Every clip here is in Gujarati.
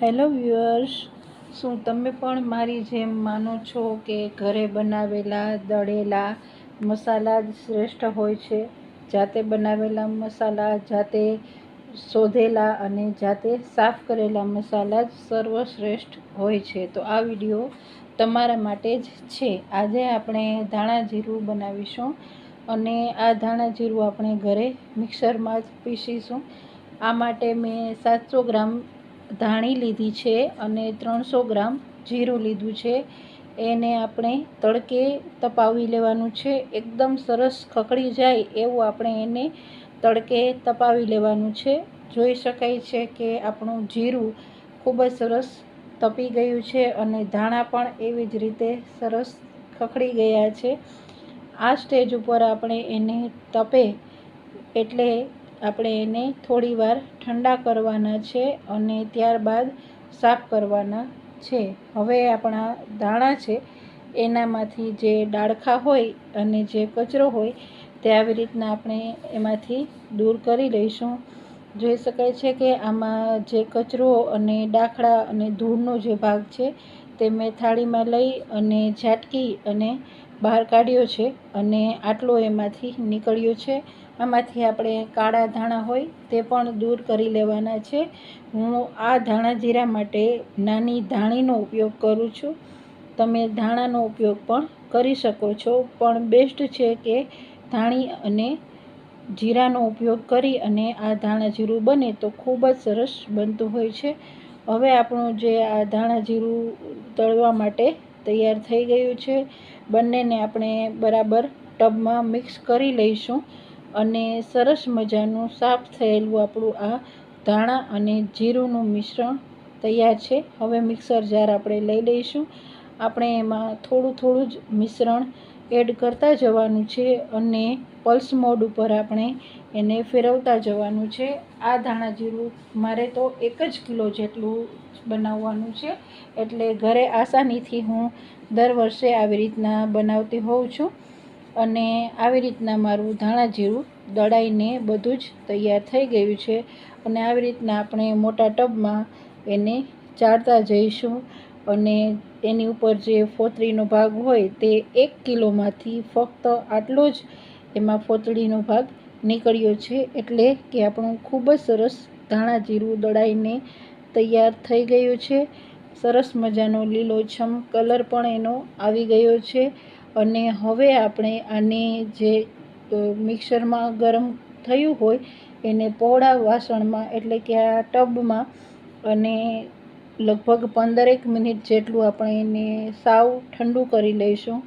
હેલો વ્યુઅર્સ, શું તમે પણ મારી જેમ માનો છો કે ઘરે બનાવેલા દળેલા મસાલા જ શ્રેષ્ઠ હોય છે? જાતે બનાવેલા મસાલા, જાતે શોધેલા અને જાતે સાફ કરેલા મસાલા જ સર્વશ્રેષ્ઠ હોય છે. તો આ વીડિયો તમારા માટે જ છે. આજે આપણે ધાણા જીરું બનાવીશું અને આ ધાણા જીરું આપણે ઘરે મિક્સરમાં જ પીસીશું. આ માટે મેં સાતસો ગ્રામ ધાણી લીધી છે અને ત્રણસો ગ્રામ જીરું લીધું છે. એને આપણે તડકે તપાવી લેવાનું છે. એકદમ સરસ ખકડી જાય એવું આપણે એને તડકે તપાવી લેવાનું છે. જોઈ શકાય છે કે આપણું જીરું ખૂબ જ સરસ તપી ગયું છે અને ધાણા પણ એવી જ રીતે સરસ ખખડી ગયા છે. આ સ્ટેજ ઉપર આપણે એને તપે એટલે આપણે એને થોડીવાર ઠંડા કરવાના છે અને ત્યારબાદ સાફ કરવાના છે. હવે આપણા ધાણા છે, એનામાંથી જે ડાળખા હોય અને જે કચરો હોય તે આવી રીતના આપણે એમાંથી દૂર કરી લઈશું. જોઈ શકાય છે કે આમાં જે કચરો અને ડાખડા અને ધૂળનો જે ભાગ છે તે મેં થાળીમાં લઈ અને ઝાટકી અને બહાર કાઢ્યો છે અને આટલો એમાંથી નીકળ્યો છે. આમાંથી આપણે કાળા ધાણા હોય તે પણ દૂર કરી લેવાના છે. હું આ ધાણા જીરા માટે નાની ધાણીનો ઉપયોગ કરું છું. તમે ધાણાનો ઉપયોગ પણ કરી શકો છો. પણ બેસ્ટ છે કે ધાણી અને જીરાનો ઉપયોગ કરી અને આ ધાણા જીરું બને તો ખૂબ જ સરસ બનતું હોય છે. હવે આપણું જે આ ધાણા જીરું તળવા માટે તૈયાર થઈ ગયું છે. બંનેને આપણે બરાબર ટબમાં મિક્સ કરી લઈશું અને સરસ મજાનું સાફ થયેલું આપણું આ ધાણા અને જીરુંનું મિશ્રણ તૈયાર છે. હવે મિક્સર જાર આપણે લઈ લઈશું. આપણે એમાં થોડું થોડું જ મિશ્રણ એડ કરતા જવાનું છે અને પલ્સ મોડ ઉપર આપણે એને ફેરવતા જવાનું છે. આ ધાણા જીરું મારે તો એક જ કિલો જેટલું બનાવવાનું છે. એટલે ઘરે આસાનીથી હું દર વર્ષે આવી રીતના બનાવતી હોઉં છું. અને આવી રીતના મારું ધાણા જીરું દળાઈને બધું જ તૈયાર થઈ ગયું છે. અને આવી રીતના આપણે મોટા ટબમાં એને ચાળતા જઈશું. અને એની ઉપર જે ફોતળીનો ભાગ હોય તે એક કિલોમાંથી ફક્ત આટલો જ એમાં ફોતળીનો ભાગ નીકળ્યો છે. એટલે કે આપણું ખૂબ જ સરસ ધાણા જીરું દળાઈને તૈયાર થઈ ગયું છે. સરસ મજાનો લીલોછમ કલર પણ એનો આવી ગયો છે. અને હવે આપણે આને જે મિક્સરમાં ગરમ થયું હોય એને પહોળા વાસણમાં એટલે કે આ ટબમાં અને લગભગ પંદરેક મિનિટ જેટલું આપણે એને સાવ ઠંડુ કરી લઈશું.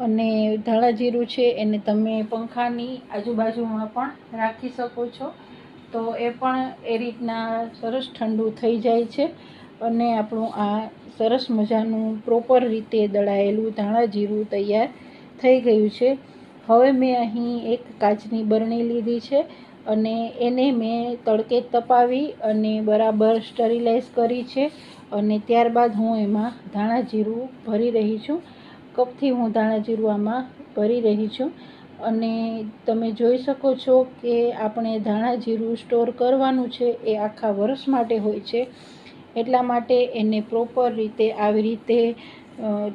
અને ધાણા જીરું છે એને તમે પંખાની આજુબાજુમાં પણ રાખી શકો છો. તો એ પણ એ રીતના સરસ ઠંડુ થઈ જાય છે. અને આપણું આ સરસ મજાનું પ્રોપર રીતે દળાયેલું ધાણા જીરું તૈયાર થઈ ગયું છે. હવે મેં અહીં એક કાચની બરણી લીધી છે. અને એને મેં તડકે તપાવી અને બરાબર સ્ટરીલાઇઝ કરી છે અને ત્યારબાદ હું એમાં ધાણા જીરું ભરી રહી છું. કપથી હું ધાણા જીરું આમાં ભરી રહી છું. અને તમે જોઈ શકો છો કે આપણે ધાણા જીરું સ્ટોર કરવાનું છે એ આખા વર્ષ માટે હોય છે. એટલા માટે એને પ્રોપર રીતે આવી રીતે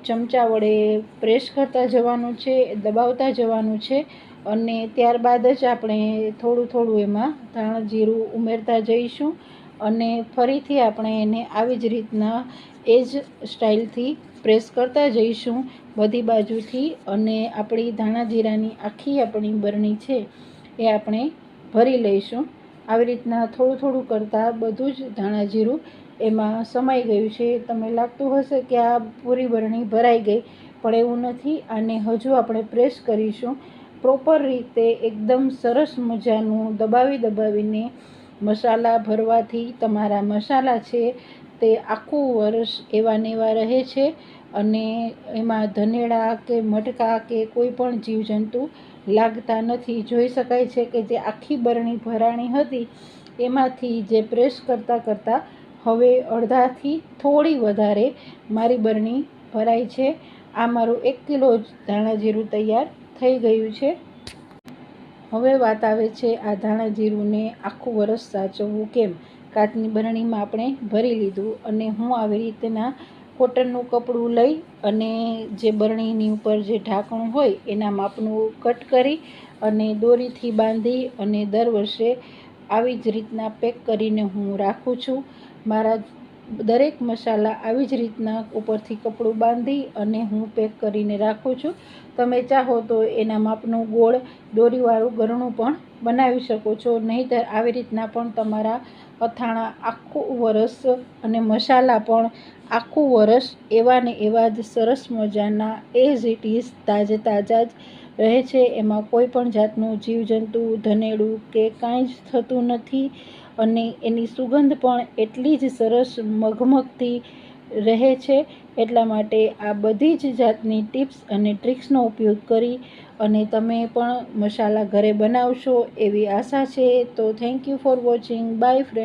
ચમચા વડે પ્રેસ કરતા જવાનું છે, દબાવતા જવાનું છે અને ત્યારબાદ જ આપણે થોડું થોડું એમાં ધાણ જીરું ઉમેરતા જઈશું અને ફરીથી આપણે એને આવી જ રીતના એ જ સ્ટાઇલથી પ્રેસ કરતા જઈશું બધી બાજુથી અને આપણી ધાણા જીરાની આખી આપણી બરણી છે એ આપણે ભરી લઈશું. આવી રીતના થોડું થોડું કરતાં બધું જ ધાણા જીરું એમાં સમાઈ ગયું છે. તમને લાગતું હશે કે આ પૂરી બરણી ભરાઈ ગઈ, પણ એવું નથી. આને હજુ આપણે પ્રેસ કરીશું પ્રોપર રીતે એકદમ સરસ મજાનું દબાવી દબાવીને મસાલા ભરવાથી તમારા મસાલા છે તે આખું વર્ષ એવા ને એવા રહે છે અને એમાં ધનેડા કે મટકા કે કોઈ પણ જીવજંતુ લાગતા નથી. જોઈ શકાય છે કે જે આખી બરણી ભરાણી હતી એમાંથી જે પ્રેસ કરતાં કરતાં હવે અડધાથી થોડી વધારે મારી બરણી ભરાઈ છે. આ મારું એક કિલો ધાણા જીરું તૈયાર થઈ ગયું છે. હવે વાત આવે છે આ ધાણા જીરુંને આખું વરસ સાચવવું કેમ? કાચની બરણીમાં આપણે ભરી લીધું અને હું આવી રીતના કોટનનું કપડું લઈ અને જે બરણીની ઉપર જે ઢાંકણું હોય એના માપનું કટ કરી અને દોરીથી બાંધી અને દર વર્ષે આવી જ રીતના પેક કરીને હું રાખું છું. મારા દરેક મસાલા આવી જ રીતના ઉપરથી કપડું બાંધી અને હું પેક કરીને રાખું છું. તમે ચાહો તો એના માપનું ગોળ, દોરીવાળું ગરણું પણ બનાવી શકો છો. નહીંતર આવી રીતના પણ તમારા અથાણાં આખું વરસ અને મસાલા પણ આખું વરસ એવા ને એવા જ સરસ મજાના એઝ ઇટ ઇઝ તાજે તાજા જ રહે છે. એમાં કોઈ પણ જાતનું જીવજંતુ, ધનેડું કે કાંઈ જ થતું નથી. અને એની સુગંધ પણ એટલી જ સરસ મઘમગતી રહે છે. એટલા માટે આ બધી જ જાતની ટિપ્સ અને ટ્રિક્સનો ઉપયોગ કરી અને તમે પણ મસાલા ઘરે બનાવશો એવી આશા છે. તો thank you for watching. Bye friend.